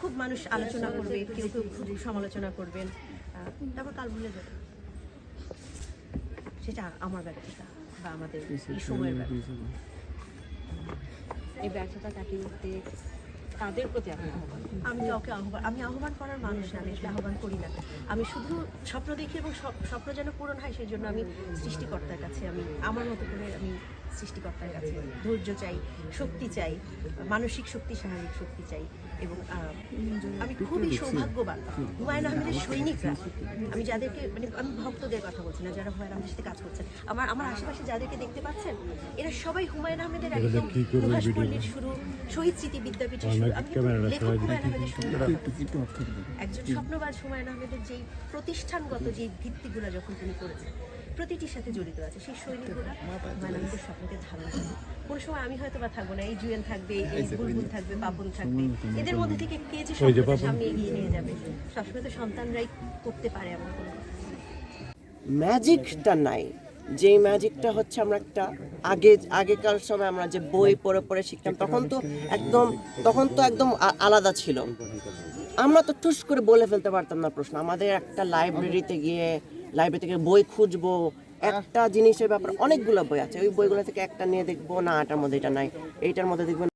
খুব মানুষ আলোচনা করবে কেউ কেউ খুব সমালোচনা করবেন। তারপর কাল ভুলে যাবে সেটা আমার ব্যর্থতা বা আমাদের এই সময়ের ব্যর্থতা। এই ব্যর্থতা কাটিয়ে উঠতে তাদের প্রতি আমি কাউকে আহ্বান আমি আহ্বান করার মানুষ না আমি আসলে আহ্বান করি না। আমি শুধু স্বপ্ন দেখি এবং স্বপ- স্বপ্ন যেন পূরণ হয় সেই জন্য আমি সৃষ্টিকর্তার কাছে আমি আমার মতো করে আমি সৃষ্টিকর্তার কাছে ধৈর্য চাই শক্তি চাই মানসিক শক্তি শারীরিক শক্তি চাই এবং আমি খুবই সৌভাগ্যবান। হুমায়ুন আহমেদের সৈনিকরা আমি যাদেরকে মানে আমি ভক্তদের কথা বলছি না যারা হুমায়ুন আহমেদের সাথে কাজ করছেন। আমার আমার আশেপাশে যাদেরকে দেখতে পাচ্ছেন এরা সবাই হুমায়ুন আহমেদের একদম প্রভাসপল্লীর শুরু শহীদ স্মৃতি বিদ্যাপীঠের শুরু। আমি লেখক হুমায়ুন আহমেদের শুরু একজন স্বপ্নবাজ হুমায়ুন আহমেদের যেই প্রতিষ্ঠানগত যে ভিত্তিগুলো যখন তিনি করেছেন প্রতিটির সাথে জড়িত আছে। সেই আহমেদের স্বপ্নকে ধারণ করে। কোনো সময় আমি হয়তো বা থাকব না। এই জুয়েল থাকবে এই বুলবুল থাকবে পাপন থাকবে। এদের মধ্যে থেকে কে যে স্বপ্নটা সামনে এগিয়ে নিয়ে যাবে? সবসময় তো সন্তানরাই করতে পারে এমন কোনো ম্যাজিকটা নাই। যে ম্যাজিকটা হচ্ছে আমরা একটা আগে আগেকার সময় আমরা যে বই পড়ে পড়ে শিখতাম তখন তো একদম তখন তো একদম আলাদা ছিল। আমরা তো টুস করে বলে ফেলতে পারতাম না প্রশ্ন। আমাদের একটা লাইব্রেরিতে গিয়ে লাইব্রেরি থেকে বই খুঁজবো, একটা জিনিসের ব্যাপারে, অনেকগুলো বই আছে। ওই বইগুলো থেকে একটা নিয়ে দেখব, না এটার মধ্যে এটা নাই, এইটার মধ্যে দেখব